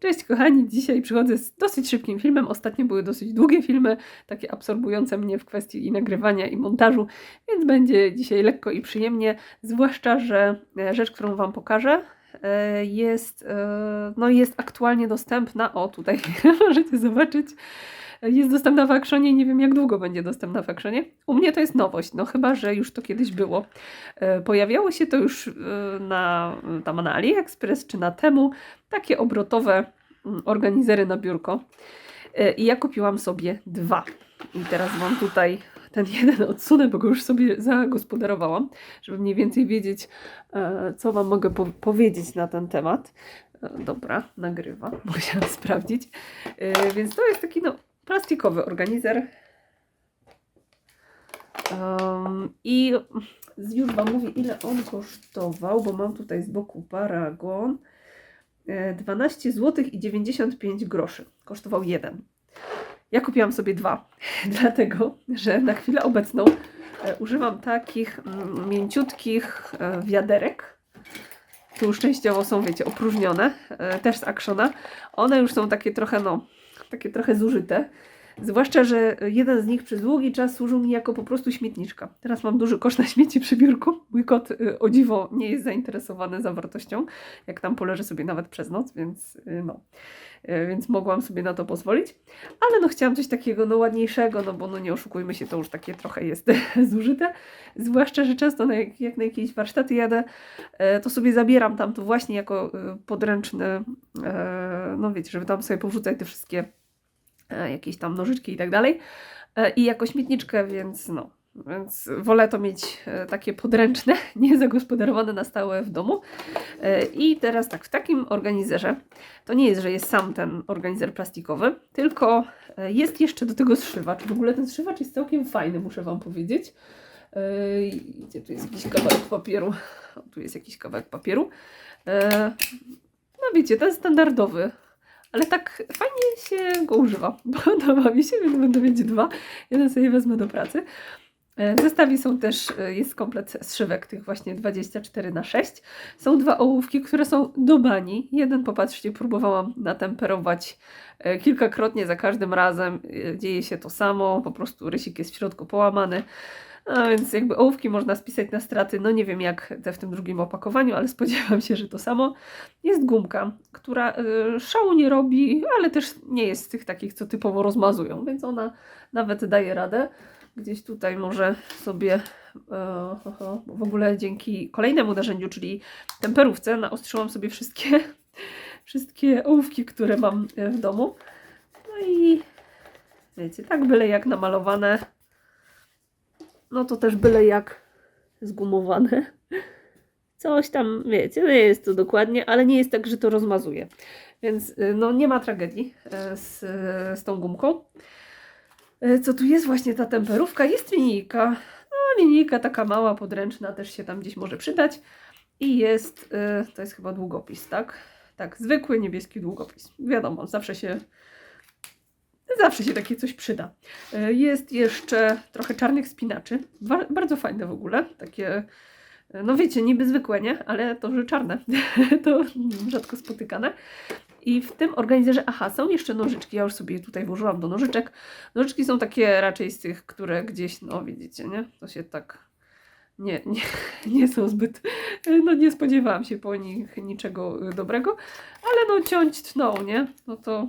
Cześć kochani, dzisiaj przychodzę z dosyć szybkim filmem. Ostatnio były dosyć długie filmy, takie absorbujące mnie w kwestii i nagrywania i montażu, więc będzie dzisiaj lekko i przyjemnie. Zwłaszcza, że e, rzecz, którą Wam pokażę, e, jest, e, no jest aktualnie dostępna. O, tutaj możecie zobaczyć. Jest dostępna w Actionie i nie wiem jak długo będzie dostępna w Actionie. U mnie to jest nowość, no chyba, że już to kiedyś było. E, Pojawiało się to już e, na, tam na AliExpress czy na Temu, takie obrotowe mm, organizery na biurko. E, I ja kupiłam sobie dwa. I teraz Wam tutaj ten jeden odsunę, bo go już sobie zagospodarowałam, żeby mniej więcej wiedzieć, co Wam mogę po powiedzieć na ten temat. Dobra, nagrywa, musiałam sprawdzić. Więc to jest taki no, plastikowy organizer. Um, I już Wam mówię, ile on kosztował, bo mam tutaj z boku paragon. E, 12 zł i 95 groszy. Kosztował jeden. Ja kupiłam sobie dwa, dlatego że na chwilę obecną e, używam takich mm, mięciutkich e, wiaderek. Tu już częściowo są, wiecie, opróżnione, e, też z Actiona. One już są takie trochę, no, takie trochę zużyte. Zwłaszcza, że jeden z nich przez długi czas służył mi jako po prostu śmietniczka. Teraz mam duży kosz na śmieci przy biurku. Mój kot y, o dziwo nie jest zainteresowany zawartością, jak tam poleży sobie nawet przez noc, więc y, no. Y, Więc mogłam sobie na to pozwolić. Ale no chciałam coś takiego no ładniejszego, no bo no nie oszukujmy się, to już takie trochę jest zużyte. Zwłaszcza, że często na, jak, jak na jakieś warsztaty jadę, to sobie zabieram tam to właśnie jako podręczny, no wiecie, żeby tam sobie powrzucać te wszystkie jakieś tam nożyczki i tak dalej. E, I jako śmietniczkę, więc no. Więc wolę to mieć e, takie podręczne, nie zagospodarowane na stałe w domu. E, I teraz tak, w takim organizerze, to nie jest, że jest sam ten organizer plastikowy, tylko e, jest jeszcze do tego zszywacz. W ogóle ten zszywacz jest całkiem fajny, muszę Wam powiedzieć. E, Gdzie tu jest jakiś kawałek papieru? O, tu jest jakiś kawałek papieru. E, No wiecie, ten standardowy, ale tak fajnie się go używa. Podoba mi się, więc będę mieć dwa. Jeden sobie wezmę do pracy. E, W zestawie są też, e, jest komplet zszywek tych właśnie 24 na 6 Są dwa ołówki, które są do bani. Jeden, popatrzcie, próbowałam natemperować e, kilkakrotnie za każdym razem. Dzieje się to samo, po prostu rysik jest w środku połamany. A więc jakby ołówki można spisać na straty, no nie wiem jak te w tym drugim opakowaniu, ale spodziewam się, że to samo. Jest gumka, która e, szału nie robi, ale też nie jest z tych takich, co typowo rozmazują, więc ona nawet daje radę. Gdzieś tutaj może sobie e, w ogóle dzięki kolejnemu narzędziu, czyli temperówce, naostrzyłam sobie wszystkie, wszystkie ołówki, które mam e, w domu. No i wiecie, tak byle jak namalowane, no to też byle jak zgumowane. Coś tam, wiecie, nie jest to dokładnie, ale nie jest tak, że to rozmazuje. Więc y, no nie ma tragedii e, z, z tą gumką. E, Co tu jest właśnie ta temperówka? Jest linijka. No linijka taka mała, podręczna, też się tam gdzieś może przydać. I jest, to jest chyba długopis, tak? Tak, zwykły niebieski długopis. Wiadomo, zawsze się zawsze się takie coś przyda. E, Jest jeszcze trochę czarnych spinaczy. Bardzo fajne w ogóle. Takie, e, no wiecie, niby zwykłe, nie? Ale to, że czarne. to rzadko spotykane. I w tym organizerze, aha, są jeszcze nożyczki. Ja już sobie tutaj włożyłam do nożyczek. Nożyczki są takie raczej z tych, które gdzieś, no widzicie, nie? To się tak nie, nie, nie są zbyt, no nie spodziewałam się po nich niczego dobrego, ale no ciąć tną, nie? No to,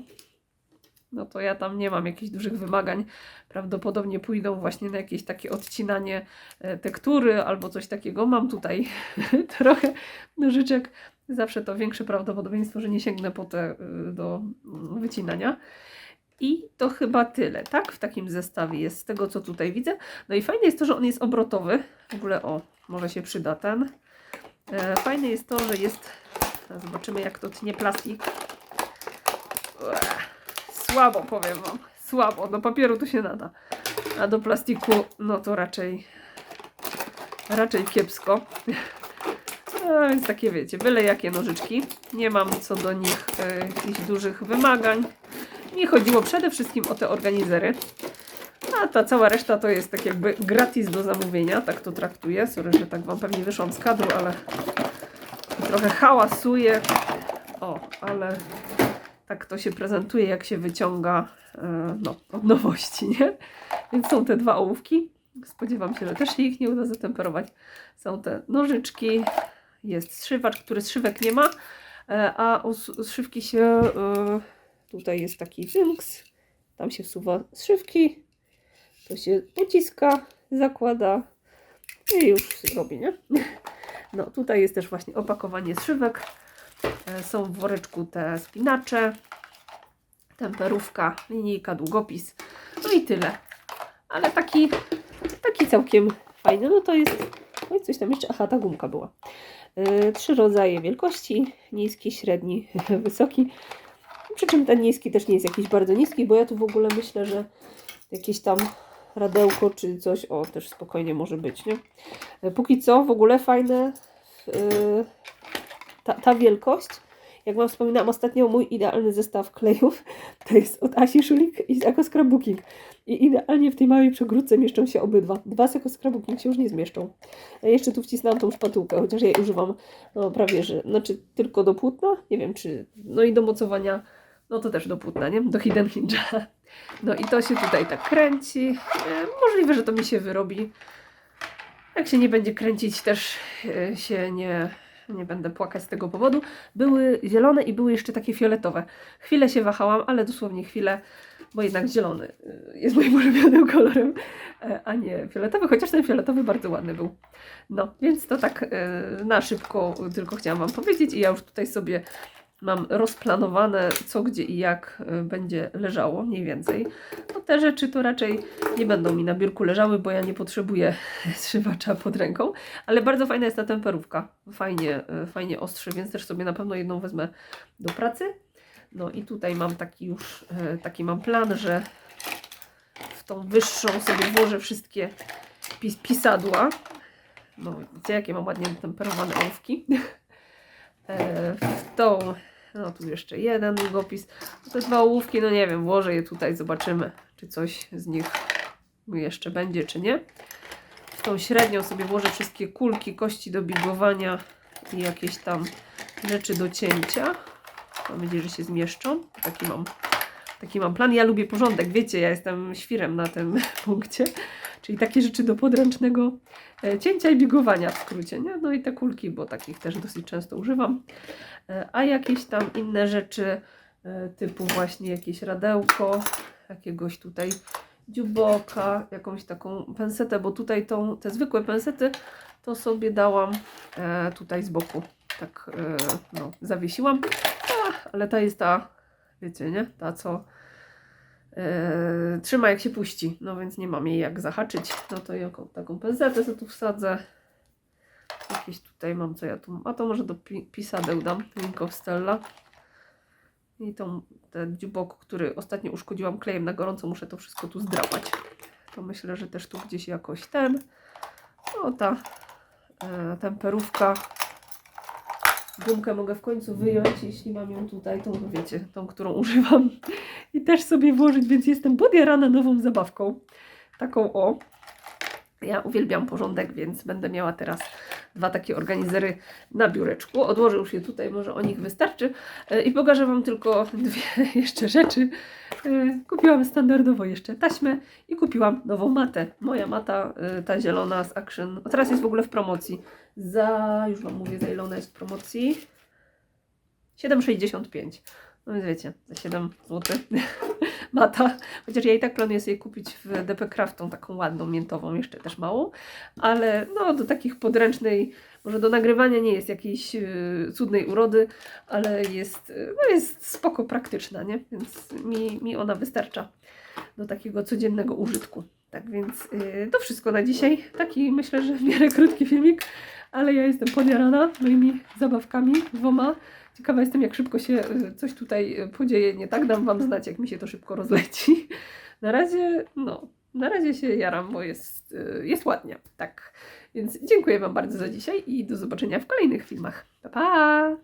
no to ja tam nie mam jakichś dużych wymagań. Prawdopodobnie pójdą właśnie na jakieś takie odcinanie e, tektury albo coś takiego. Mam tutaj trochę nożyczek. Zawsze to większe prawdopodobieństwo, że nie sięgnę po te y, do wycinania. I to chyba tyle, tak? W takim zestawie jest z tego, co tutaj widzę. No i fajne jest to, że on jest obrotowy. W ogóle, o, może się przyda ten. E, fajne jest to, że jest. Zobaczymy, jak to tnie plastik. Ue, Słabo powiem Wam. Słabo. Do papieru to się nada. A do plastiku, no to raczej. Raczej kiepsko. A więc takie wiecie, byle jakie nożyczki. Nie mam co do nich e, jakichś dużych wymagań. Mi chodziło przede wszystkim o te organizery. A ta cała reszta to jest tak jakby gratis do zamówienia, tak to traktuję. Sorry, że tak Wam pewnie wyszłam z kadru, ale trochę hałasuje. O, ale tak to się prezentuje, jak się wyciąga e, no, od nowości, nie? Więc są te dwa ołówki. Spodziewam się, że też się ich nie uda zatemperować. Są te nożyczki, jest zszywacz, który zszywek nie ma, e, a u s- zszywki się, e, tutaj jest taki dynks, tam się wsuwa zszywki, to się pociska, zakłada i już robi, nie? No tutaj jest też właśnie opakowanie zszywek, E, są w woreczku te spinacze, temperówka, linijka, długopis, no i tyle. Ale taki, taki całkiem fajny, no to jest, i coś tam jeszcze, aha, ta gumka była. E, Trzy rodzaje wielkości, niski, średni, wysoki. Przy czym ten niski też nie jest jakiś bardzo niski, bo ja tu w ogóle myślę, że jakieś tam radełko czy coś, o też spokojnie może być, nie? E, Póki co w ogóle fajne e, ta, ta wielkość. Jak Wam wspominałam ostatnio, mój idealny zestaw klejów to jest od Asi Szulik i z Eco Scrapbooking. I idealnie w tej małej przegródce mieszczą się obydwa. Dwa z Eco Scrapbooking się już nie zmieszczą. Ja jeszcze tu wcisnęłam tą szpatułkę, chociaż ja jej używam no, prawie, że, znaczy tylko do płótna, nie wiem czy, no i do mocowania, no to też do płótna, nie? Do hidden hinge'a. No i to się tutaj tak kręci. E, możliwe, że to mi się wyrobi. Jak się nie będzie kręcić, też e, się nie, nie będę płakać z tego powodu. Były zielone i były jeszcze takie fioletowe. Chwilę się wahałam, ale dosłownie chwilę, bo jednak zielony y, jest moim ulubionym kolorem, e, a nie fioletowy, chociaż ten fioletowy bardzo ładny był. No, więc to tak e, na szybko tylko chciałam Wam powiedzieć i ja już tutaj sobie mam rozplanowane co, gdzie i jak e, będzie leżało mniej więcej. No te rzeczy to raczej nie będą mi na biurku leżały, bo ja nie potrzebuję zszywacza pod ręką, ale bardzo fajna jest ta temperówka. Fajnie, e, fajnie ostrzy, więc też sobie na pewno jedną wezmę do pracy. No i tutaj mam taki już, e, taki mam plan, że w tą wyższą sobie włożę wszystkie pis pisadła. No widzicie, jakie mam ładnie temperowane ołówki. E, W tą, no tu jeszcze jeden długopis. Te dwa ołówki, no nie wiem, włożę je tutaj, zobaczymy, czy coś z nich jeszcze będzie, czy nie. W tą średnią sobie włożę wszystkie kulki, kości do bigowania i jakieś tam rzeczy do cięcia. Mam nadzieję, że się zmieszczą. Taki mam, taki mam plan. Ja lubię porządek, wiecie, ja jestem świrem na tym punkcie. Czyli takie rzeczy do podręcznego e, cięcia i bigowania w skrócie, nie? No i te kulki, bo takich też dosyć często używam. E, A jakieś tam inne rzeczy, e, typu właśnie jakieś radełko, jakiegoś tutaj dziuboka, jakąś taką pensetę, bo tutaj tą, te zwykłe pensety to sobie dałam tutaj z boku. Tak, no, zawiesiłam. Ale ta jest ta, wiecie, nie? Ta, co e, trzyma jak się puści. No więc nie mam jej jak zahaczyć. No to jaką taką pensetę sobie tu wsadzę. Jakieś tutaj mam, co ja tu mam. A to może do pi pisadeł dam. Link Stella. I tą, ten dziubok, który ostatnio uszkodziłam klejem na gorąco, muszę to wszystko tu zdrapać. To myślę, że też tu gdzieś jakoś ten. O, ta e, temperówka. Gumkę mogę w końcu wyjąć, jeśli mam ją tutaj, tą wiecie, tą, którą używam. I też sobie włożyć, więc jestem podjarana nową zabawką. Taką o. Ja uwielbiam porządek, więc będę miała teraz dwa takie organizery na biureczku. Odłożę już je tutaj, może o nich wystarczy. E, I pokażę Wam tylko dwie jeszcze rzeczy. E, Kupiłam standardowo jeszcze taśmę i kupiłam nową matę. Moja mata, e, ta zielona z Action, teraz jest w ogóle w promocji. Za, już Wam mówię, za ile ona jest w promocji. 7,65. No więc wiecie, za 7 zł mata. Chociaż ja i tak planuję sobie kupić w DP Craft tą taką ładną, miętową, jeszcze też małą. Ale no do takich podręcznej, może do nagrywania nie jest jakiejś yy, cudnej urody, ale jest, yy, no jest spoko praktyczna, nie? Więc mi, mi ona wystarcza do takiego codziennego użytku. Tak więc yy, to wszystko na dzisiaj. Taki myślę, że w miarę krótki filmik, ale ja jestem podjarana moimi zabawkami dwoma. Ciekawa jestem, jak szybko się y, coś tutaj y, podzieje. Nie tak dam Wam znać, jak mi się to szybko rozleci. Na razie, no, na razie się jaram, bo jest, y, jest ładnie. Tak. Więc dziękuję Wam bardzo za dzisiaj i do zobaczenia w kolejnych filmach. Pa, pa!